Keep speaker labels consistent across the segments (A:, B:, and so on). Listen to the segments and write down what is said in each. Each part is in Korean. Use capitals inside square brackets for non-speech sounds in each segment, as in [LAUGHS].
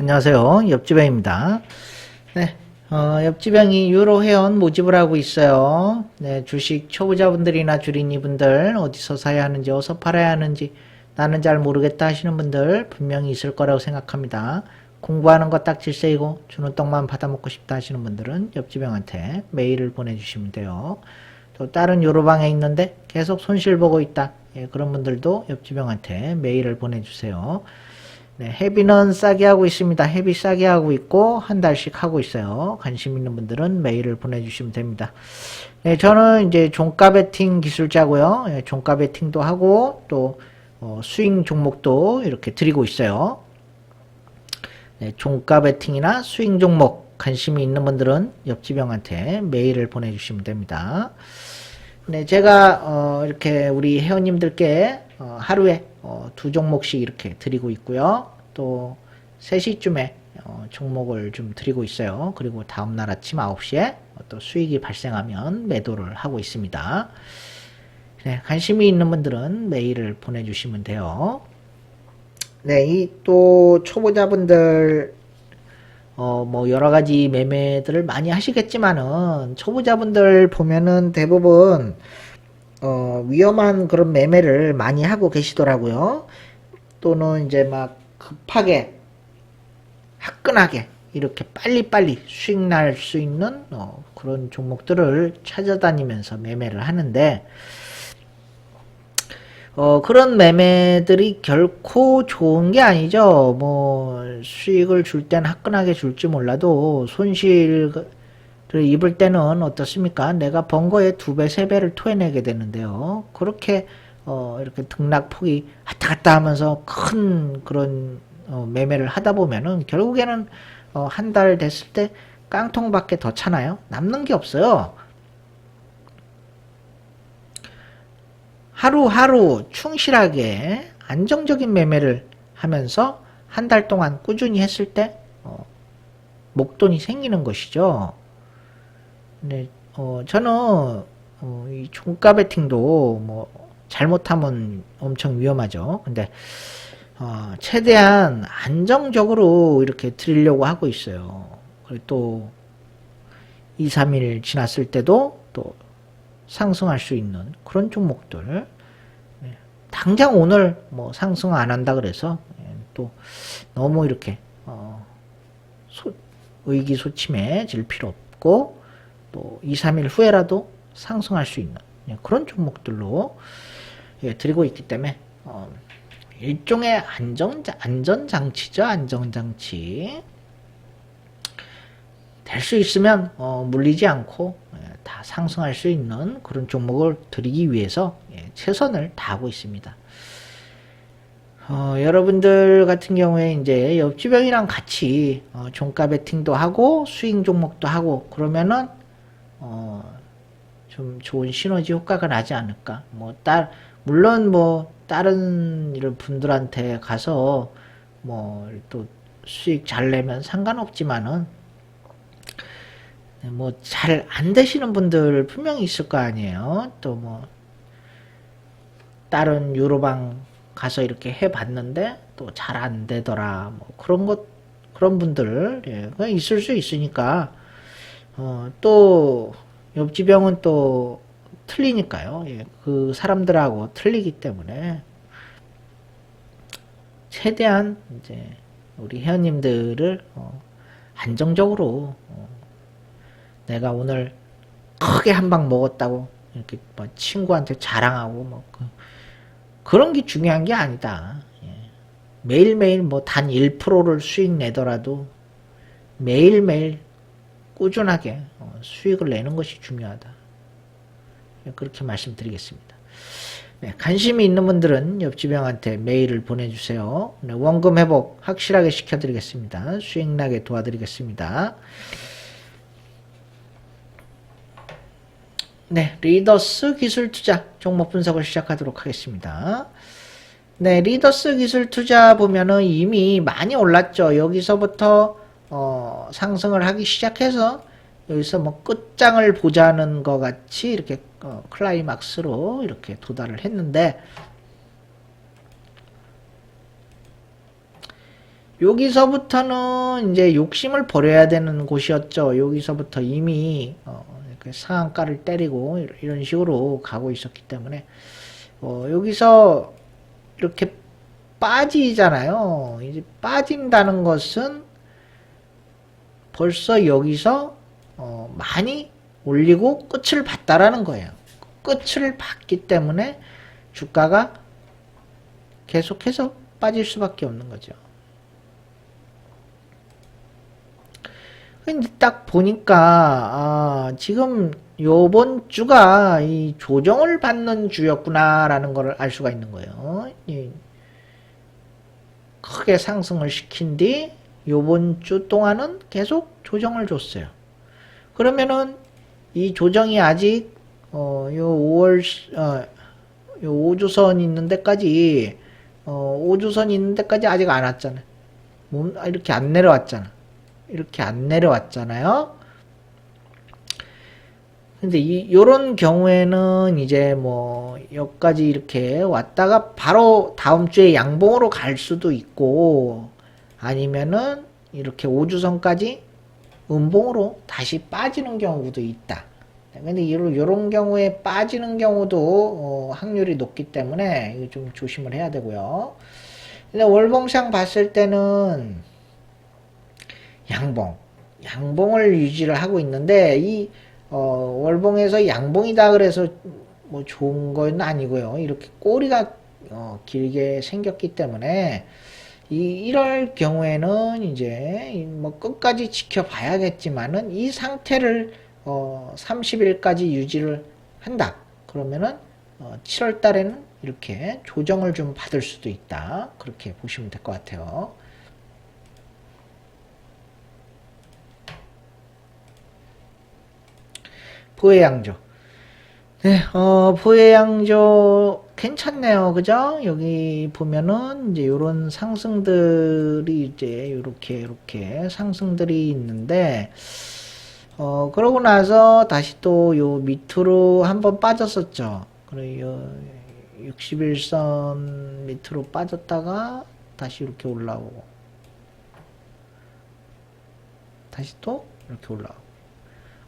A: 안녕하세요. 옆지병입니다. 네, 어, 옆지병이 유로 회원 모집을 하고 있어요. 네, 주식 초보자분들이나 주린이분들 어디서 사야 하는지 어디서 팔아야 하는지 나는 잘 모르겠다 하시는 분들 분명히 있을 거라고 생각합니다. 공부하는 거 딱 질색이고 주는 떡만 받아먹고 싶다 하시는 분들은 옆지병한테 메일을 보내주시면 돼요. 또 다른 요로방에 있는데 계속 손실 보고 있다. 예, 그런 분들도 옆지병한테 메일을 보내주세요. 네, 헤비는 싸게 하고 있습니다. 헤비 싸게 하고 있고 한 달씩 하고 있어요. 관심 있는 분들은 메일을 보내주시면 됩니다. 네, 저는 이제 종가 베팅 기술자고요. 예, 종가 베팅도 하고 또 어, 스윙 종목도 이렇게 드리고 있어요. 네, 종가 베팅이나 스윙 종목 관심이 있는 분들은 옆지병한테 메일을 보내주시면 됩니다. 네, 제가 어, 이렇게 우리 회원님들께 어, 하루에 어, 두 종목씩 이렇게 드리고 있고요. 또 3시쯤에 어, 종목을 좀 드리고 있어요. 그리고 다음날 아침 9시에 또 수익이 발생하면 매도를 하고 있습니다. 네, 관심이 있는 분들은 메일을 보내주시면 돼요. 네, 이 또 초보자분들 어, 뭐, 여러 가지 매매들을 많이 하시겠지만은, 초보자분들 보면은 대부분, 어, 위험한 그런 매매를 많이 하고 계시더라고요. 또는 이제 막 급하게, 화끈하게, 이렇게 빨리빨리 수익 날 수 있는, 어, 그런 종목들을 찾아다니면서 매매를 하는데, 어, 그런 매매들이 결코 좋은 게 아니죠. 뭐, 수익을 줄 땐 화끈하게 줄지 몰라도 손실을 입을 때는 어떻습니까? 내가 번 거에 두 배, 세 배를 토해내게 되는데요. 그렇게, 어, 이렇게 등락폭이 왔다 갔다 하면서 큰 그런, 어, 매매를 하다 보면은 결국에는, 어, 한 달 됐을 때 깡통밖에 더 차나요? 남는 게 없어요. 하루하루 충실하게 안정적인 매매를 하면서 한 달 동안 꾸준히 했을 때 어, 목돈이 생기는 것이죠. 네, 어, 저는 어, 이 종가 베팅도 뭐 잘못하면 엄청 위험하죠. 근데 어, 최대한 안정적으로 이렇게 드리려고 하고 있어요. 그리고 또 2, 3일 지났을 때도 또 상승할 수 있는 그런 종목들. 네. 당장 오늘 뭐 상승 안 한다 그래서 예, 또 너무 이렇게 어, 소, 의기소침해질 필요 없고 또 2, 3일 후에라도 상승할 수 있는 예, 그런 종목들로 예, 드리고 있기 때문에 어, 일종의 안전 안전장치죠 안전장치 될 수 있으면 어, 물리지 않고 예, 다 상승할 수 있는 그런 종목을 드리기 위해서 예, 최선을 다하고 있습니다. 어, 여러분들 같은 경우에 이제 옆주병이랑 같이 어, 종가 베팅도 하고 스윙 종목도 하고 그러면은 어, 좀 좋은 시너지 효과가 나지 않을까. 뭐 딸, 물론 뭐 다른 이런 분들한테 가서 뭐 또 수익 잘 내면 상관없지만은 뭐 잘 안 되시는 분들 분명히 있을 거 아니에요. 또 뭐 다른 유로방 가서 이렇게 해봤는데 또 잘 안 되더라. 뭐 그런 것 그런 분들 예, 있을 수 있으니까 어, 또 옆지병은 또 틀리니까요. 예, 그 사람들하고 틀리기 때문에 최대한 이제 우리 회원님들을 어, 안정적으로 어, 내가 오늘 크게 한 방 먹었다고 이렇게 뭐 친구한테 자랑하고 뭐 그, 런게 중요한 게 아니다. 예. 매일매일 뭐 단 1%를 수익 내더라도 매일매일 꾸준하게 어, 수익을 내는 것이 중요하다. 예, 그렇게 말씀드리겠습니다. 네, 관심이 있는 분들은 옆집 형한테 메일을 보내주세요. 네, 원금 회복 확실하게 시켜드리겠습니다. 수익 나게 도와드리겠습니다. 네, 리더스 기술 투자 종목 분석을 시작하도록 하겠습니다. 네, 리더스 기술 투자 보면은 이미 많이 올랐죠. 여기서부터 어, 상승을 하기 시작해서 여기서 뭐 끝장을 보자는 것 같이 이렇게 어, 클라이막스로 이렇게 도달을 했는데 여기서부터는 이제 욕심을 버려야 되는 곳이었죠. 여기서부터 이미 어, 이렇게 상한가를 때리고 이런 식으로 가고 있었기 때문에 어, 여기서 이렇게 빠지잖아요. 이제 빠진다는 것은 벌써 여기서 어, 많이 올리고 끝을 봤다라는 거예요. 끝을 봤기 때문에 주가가 계속해서 빠질 수밖에 없는 거죠. 근데 딱 보니까 아, 지금 요번 주가 이 조정을 받는 주였구나라는 것을 알 수가 있는 거예요. 이 크게 상승을 시킨 뒤 요번 주 동안은 계속 조정을 줬어요. 그러면은 이 조정이 아직 어, 요 5월 어, 요 5주선 있는 데까지 어, 5주선 있는 데까지 아직 안 왔잖아요. 몸, 아, 이렇게 안 내려왔잖아. 이렇게 안 내려왔잖아요. 근데 이, 요런 경우에는 이제 뭐, 여기까지 이렇게 왔다가 바로 다음 주에 양봉으로 갈 수도 있고, 아니면은 이렇게 5주선까지 음봉으로 다시 빠지는 경우도 있다. 근데 이런, 요런 경우에 빠지는 경우도 어, 확률이 높기 때문에 좀 조심을 해야 되고요. 근데 월봉상 봤을 때는 양봉, 양봉을 유지를 하고 있는데 이 어, 월봉에서 양봉이다 그래서 뭐 좋은 건 아니고요. 이렇게 꼬리가 어, 길게 생겼기 때문에 이 이럴 경우에는 이제 뭐 끝까지 지켜봐야겠지만은 이 상태를 어, 30일까지 유지를 한다. 그러면은 어, 7월 달에는 이렇게 조정을 좀 받을 수도 있다. 그렇게 보시면 될 것 같아요. 보혜양조. 네, 어, 보혜양조 괜찮네요. 그죠? 여기 보면은 이제 요런 상승들이 이제 요렇게 요렇게 상승들이 있는데 어, 그러고 나서 다시 또 요 밑으로 한번 빠졌었죠. 그래요. 61선 밑으로 빠졌다가 다시 이렇게 올라오고 다시 또 이렇게 올라오고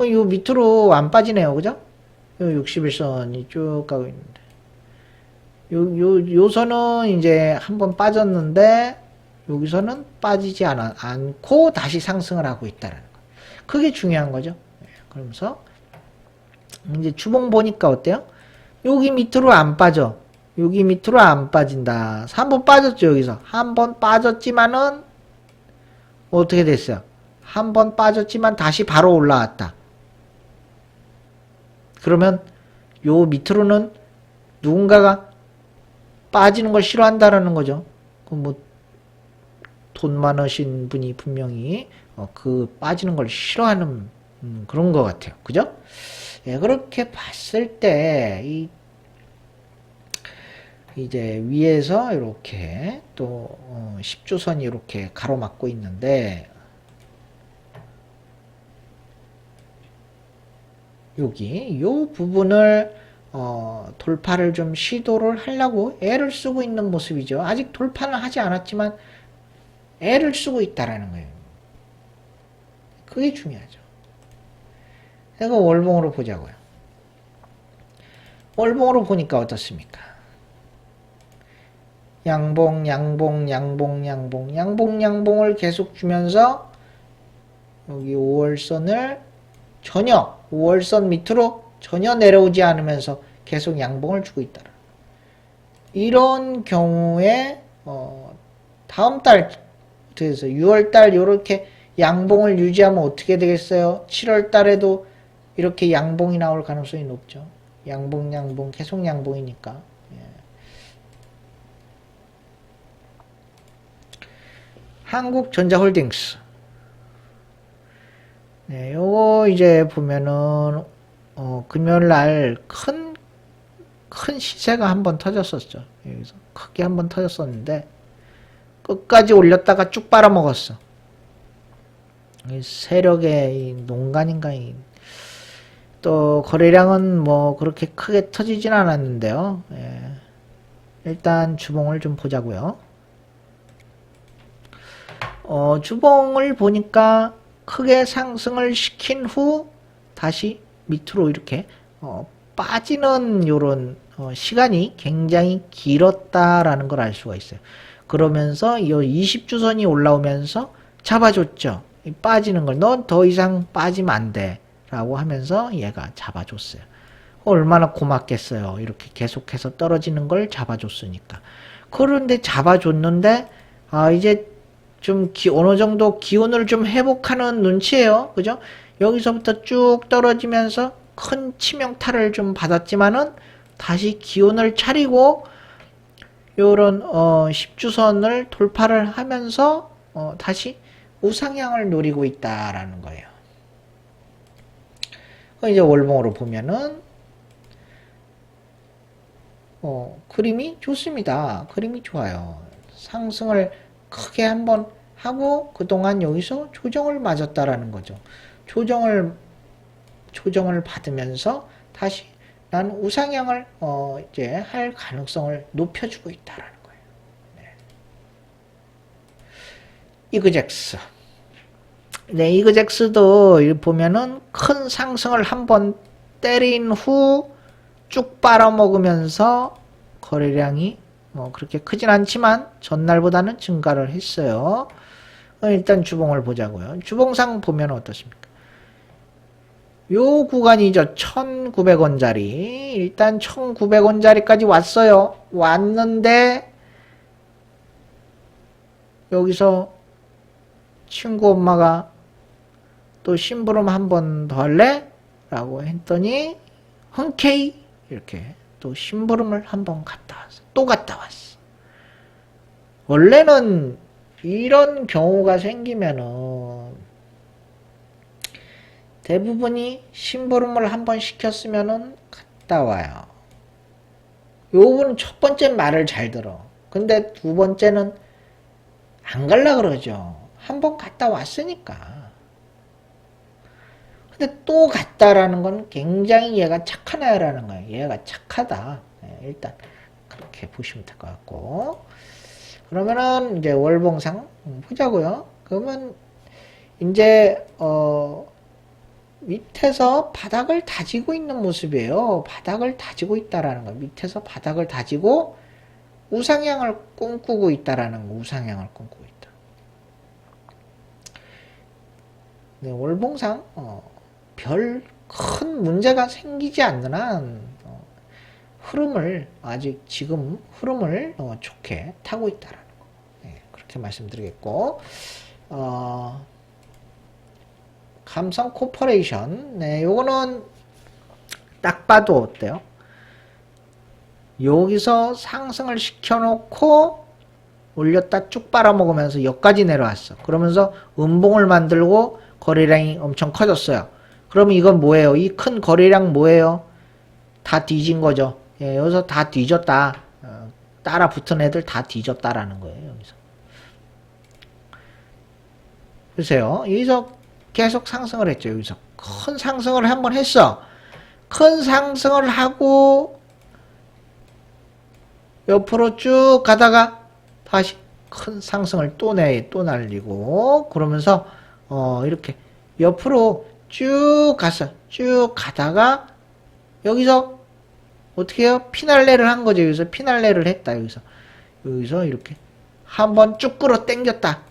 A: 어, 요 밑으로 안 빠지네요. 그죠? 요 61선이 쭉 가고 있는데. 요, 요, 요 선은 이제 한번 빠졌는데, 여기서는 빠지지 않아, 않고 다시 상승을 하고 있다는 거. 그게 중요한 거죠. 예, 그러면서, 이제 주봉 보니까 어때요? 여기 밑으로 안 빠져. 여기 밑으로 안 빠진다. 한 번 빠졌죠, 여기서. 한 번 빠졌지만은, 어떻게 됐어요? 한 번 빠졌지만 다시 바로 올라왔다. 그러면 요 밑으로는 누군가가 빠지는 걸 싫어한다라는 거죠. 뭐돈 많으신 분이 분명히 어, 그 빠지는 걸 싫어하는 음, 그런 것 같아요. 그죠? 예, 그렇게 봤을 때 이, 이제 위에서 이렇게 또 어, 10조선이 이렇게 가로막고 있는데 여기 요 부분을 어, 돌파를 좀 시도를 하려고 애를 쓰고 있는 모습이죠. 아직 돌파는 하지 않았지만 애를 쓰고 있다라는 거예요. 그게 중요하죠. 내가 월봉으로 보자고요. 월봉으로 보니까 어떻습니까? 양봉, 양봉, 양봉, 양봉, 양봉, 양봉을 계속 주면서 여기 5월선을 전혀 5월선 밑으로 전혀 내려오지 않으면서 계속 양봉을 주고 있다. 이런 경우에 어, 다음 달 그래서 6월 달 이렇게 양봉을 유지하면 어떻게 되겠어요? 7월 달에도 이렇게 양봉이 나올 가능성이 높죠. 양봉 양봉 계속 양봉이니까. 예. 한국전자홀딩스 네, 요거 이제 보면은 어, 금요일 날 큰 큰 시세가 한 번 터졌었죠. 여기서 크게 한 번 터졌었는데 끝까지 올렸다가 쭉 빨아먹었어. 이 세력의 이 농간인가 이, 또 거래량은 뭐 그렇게 크게 터지진 않았는데요. 예. 일단 주봉을 좀 보자고요. 어, 주봉을 보니까 크게 상승을 시킨 후 다시 밑으로 이렇게 어, 빠지는 요런 어, 시간이 굉장히 길었다라는 걸 알 수가 있어요. 그러면서 이 20주선이 올라오면서 잡아줬죠. 이 빠지는 걸 넌 더 이상 빠지면 안 돼. 라고 하면서 얘가 잡아줬어요. 얼마나 고맙겠어요. 이렇게 계속해서 떨어지는 걸 잡아줬으니까. 그런데 잡아줬는데, 아, 이제 좀 기, 어느 정도 기운을 좀 회복하는 눈치예요. 그죠? 여기서부터 쭉 떨어지면서 큰 치명타를 좀 받았지만은 다시 기운을 차리고 요런 어 10주선을 돌파를 하면서 어 다시 우상향을 노리고 있다라는 거예요. 어, 이제 월봉으로 보면은 어, 그림이 좋습니다. 그림이 좋아요. 상승을 크게 한번 하고 그동안 여기서 조정을 맞았다라는 거죠. 조정을 조정을 받으면서 다시 난 우상향을 어, 이제 할 가능성을 높여주고 있다라는 거예요. 네. 이그젝스. 네, 이그젝스도 보면은 큰 상승을 한번 때린 후 쭉 빨아먹으면서 거래량이 뭐 그렇게 크진 않지만 전날보다는 증가를 했어요. 어, 일단 주봉을 보자고요. 주봉상 보면 어떻습니까? 요 구간이죠. 1,900원짜리. 일단 1,900원짜리까지 왔어요. 왔는데 여기서 친구 엄마가 또 심부름 한 번 더 할래? 라고 했더니 흔쾌히 이렇게 또 심부름을 한번 갔다 왔어. 또 갔다 왔어. 원래는 이런 경우가 생기면은 대부분이 심부름을 한번 시켰으면은 갔다 와요. 요분은 첫 번째 말을 잘 들어. 근데 두 번째는 안 갈라 그러죠. 한번 갔다 왔으니까. 근데 또 갔다라는 건 굉장히 얘가 착한 애라는 거예요. 얘가 착하다. 네, 일단 그렇게 보시면 될 것 같고. 그러면은 이제 월봉상 보자고요. 그러면 이제 어 밑에서 바닥을 다지고 있는 모습이에요. 바닥을 다지고 있다라는 거예요. 밑에서 바닥을 다지고 우상향을 꿈꾸고 있다라는 거. 우상향을 꿈꾸고 있다. 네, 월봉상 어, 별 큰 문제가 생기지 않는 한 어, 흐름을 아직 지금 흐름을 어, 좋게 타고 있다라는 거. 네, 그렇게 말씀드리겠고 어, 감성 코퍼레이션 네, 요거는 딱 봐도 어때요? 여기서 상승을 시켜놓고 올렸다 쭉 빨아먹으면서 여기까지 내려왔어. 그러면서 음봉을 만들고 거래량이 엄청 커졌어요. 그러면 이건 뭐예요? 이 큰 거래량 뭐예요? 다 뒤진 거죠. 예, 여기서 다 뒤졌다. 어, 따라 붙은 애들 다 뒤졌다라는 거예요. 여기서. 보세요. 여기서 계속 상승을 했죠. 여기서 큰 상승을 한 번 했어. 큰 상승을 하고 옆으로 쭉 가다가 다시 큰 상승을 또 내, 또 날리고 그러면서 어 이렇게 옆으로 쭉 갔어. 쭉 가다가 여기서 어떻게 해요? 피날레를 한 거죠. 여기서 피날레를 했다. 여기서 여기서 이렇게 한번 쭉 끌어 당겼다.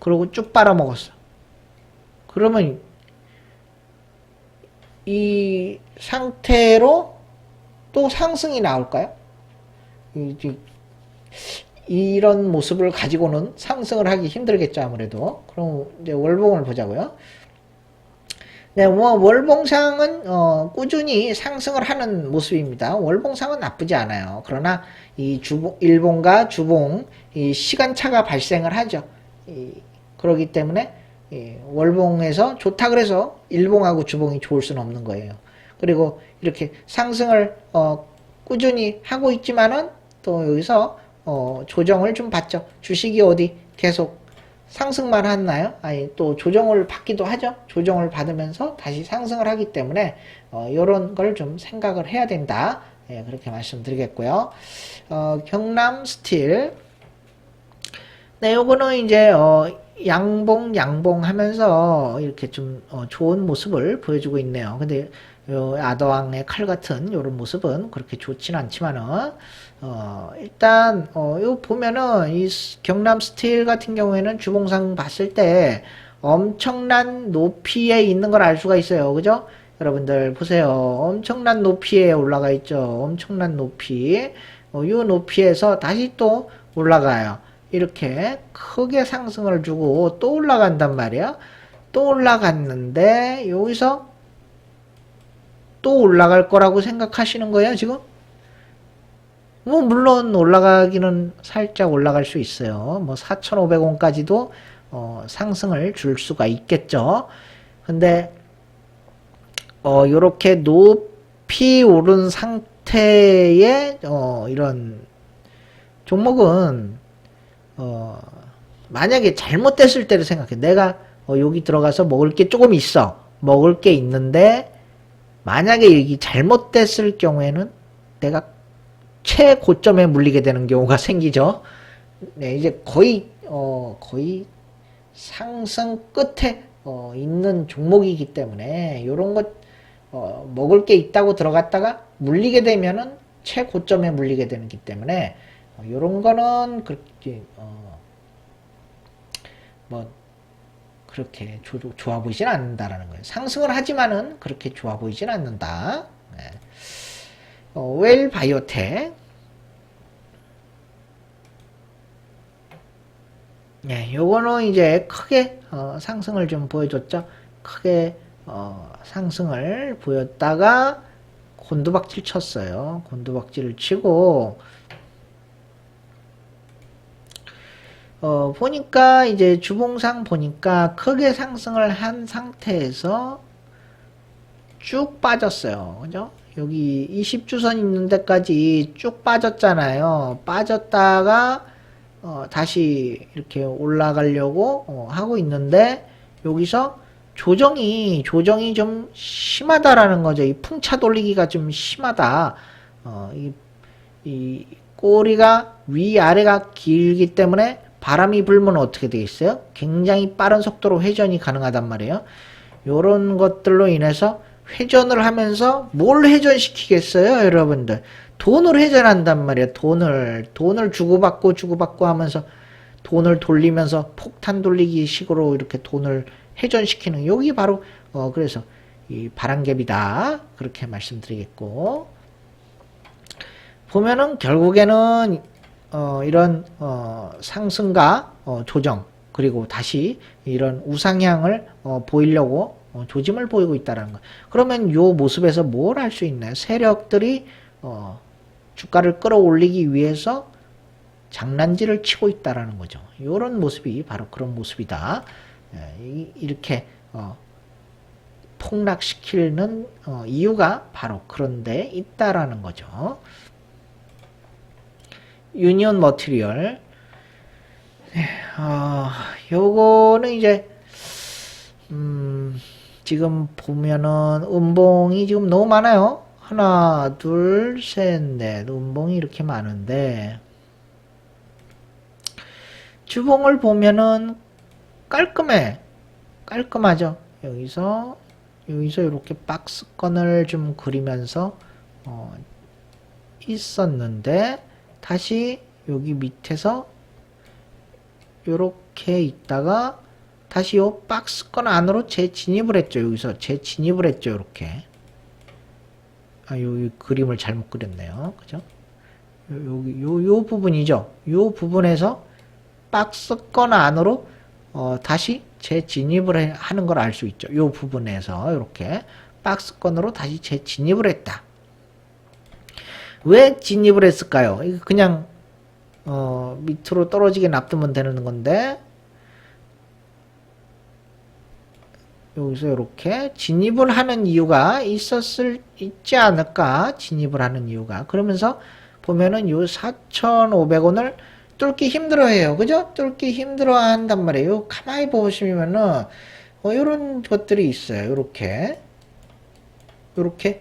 A: 그러고 쭉 빨아먹었어. 그러면 이 상태로 또 상승이 나올까요? 이- 이런 모습을 가지고는 상승을 하기 힘들겠죠, 아무래도. 그럼 이제 월봉을 보자고요. 네, 뭐 월봉상은 어, 꾸준히 상승을 하는 모습입니다. 월봉상은 나쁘지 않아요. 그러나 이 주봉 일봉과 주봉 이 시간차가 발생을 하죠. 이, 그러기 때문에 이 월봉에서 좋다 그래서 일봉하고 주봉이 좋을 수는 없는 거예요. 그리고 이렇게 상승을 어, 꾸준히 하고 있지만은 또 여기서 어, 조정을 좀 받죠. 주식이 어디 계속 상승만 하나요? 아니 또 조정을 받기도 하죠. 조정을 받으면서 다시 상승을 하기 때문에 어, 이런 걸 좀 생각을 해야 된다. 예, 그렇게 말씀드리겠고요. 어, 경남 스틸 네, 요거는 이제 어, 양봉 양봉 하면서 이렇게 좀 어, 좋은 모습을 보여주고 있네요. 근데 요 아더왕의 칼 같은 요런 모습은 그렇게 좋진 않지만은 어, 일단 어, 요 보면은 이 스- 경남 스틸 같은 경우에는 주봉상 봤을 때 엄청난 높이에 있는 걸 알 수가 있어요. 그죠? 여러분들 보세요. 엄청난 높이에 올라가 있죠. 엄청난 높이. 어, 요 높이에서 다시 또 올라가요. 이렇게 크게 상승을 주고 또 올라간단 말이야. 또 올라갔는데 여기서 또 올라갈 거라고 생각하시는 거예요, 지금? 뭐 물론 올라가기는 살짝 올라갈 수 있어요. 뭐 4,500원까지도 어, 상승을 줄 수가 있겠죠. 근데 어, 요렇게 높이 오른 상태의 어, 이런 종목은 어, 만약에 잘못됐을 때를 생각해. 내가 어, 여기 들어가서 먹을 게 조금 있어. 먹을 게 있는데 만약에 여기 잘못됐을 경우에는 내가 최고점에 물리게 되는 경우가 [LAUGHS] 생기죠. 네, 이제 거의 어, 거의 상승 끝에 어, 있는 종목이기 때문에 이런 것 어, 먹을 게 있다고 들어갔다가 물리게 되면은 최고점에 물리게 되기 때문에 어, 이런 거는 그렇게 어, 뭐 그렇게 조, 좋아 보이진 않는다라는 거예요. 상승을 하지만은 그렇게 좋아 보이진 않는다. 네. 어, 웰 바이오텍 네, 요거는 이제 크게 어, 상승을 좀 보여줬죠. 크게 어, 상승을 보였다가 곤두박질 쳤어요. 곤두박질을 치고 어, 보니까 이제 주봉상 보니까 크게 상승을 한 상태에서 쭉 빠졌어요. 그죠? 여기 20주선 있는 데까지 쭉 빠졌잖아요. 빠졌다가 어, 다시 이렇게 올라가려고 어, 하고 있는데 여기서 조정이 조정이 좀 심하다라는 거죠. 이 풍차 돌리기가 좀 심하다. 어, 이, 이 꼬리가 위 아래가 길기 때문에 바람이 불면 어떻게 되겠어요? 굉장히 빠른 속도로 회전이 가능하단 말이에요. 요런 것들로 인해서 회전을 하면서 뭘 회전시키겠어요, 여러분들? 돈을 회전한단 말이에요. 돈을 돈을 주고받고 주고받고 하면서 돈을 돌리면서 폭탄 돌리기 식으로 이렇게 돈을 회전시키는 여기 바로 어 그래서 이 바람갭이다 그렇게 말씀드리겠고 보면은 결국에는 어 이런 어 상승과 어 조정 그리고 다시 이런 우상향을 어 보이려고 어 조짐을 보이고 있다라는 거. 그러면 요 모습에서 뭘 할 수 있나요? 세력들이 어 주가를 끌어올리기 위해서 장난질을 치고 있다라는 거죠. 이런 모습이 바로 그런 모습이다. 예, 이- 이렇게 어, 폭락시키는 어, 이유가 바로 그런데 있다라는 거죠. 유니온 머티리얼 네, 어, 요거는 이제 음, 지금 보면은 음봉이 지금 너무 많아요. 하나, 둘, 셋, 넷. 음봉이 이렇게 많은데, 주봉을 보면은 깔끔해. 깔끔하죠. 여기서, 여기서 이렇게 박스권을 좀 그리면서, 어, 있었는데, 다시 여기 밑에서 요렇게 있다가, 다시 요 박스권 안으로 재진입을 했죠. 여기서 재진입을 했죠. 이렇게. 아, 요, 요 그림을 잘못 그렸네요. 그죠? 요, 여기, 요, 요 부분이죠. 요 부분에서 박스권 안으로, 어, 다시 재진입을 해- 하는 걸 알 수 있죠. 요 부분에서, 이렇게. 박스권으로 다시 재진입을 했다. 왜 진입을 했을까요? 그냥, 어, 밑으로 떨어지게 놔두면 되는 건데, 여기서 이렇게 진입을 하는 이유가 있었을 있지 않을까? 진입을 하는 이유가. 그러면서 보면은 요 4,500원을 뚫기 힘들어해요. 그죠? 뚫기 힘들어 한단 말이에요. 가만히 보시면은 어, 이런 것들이 있어요. 이렇게. 이렇게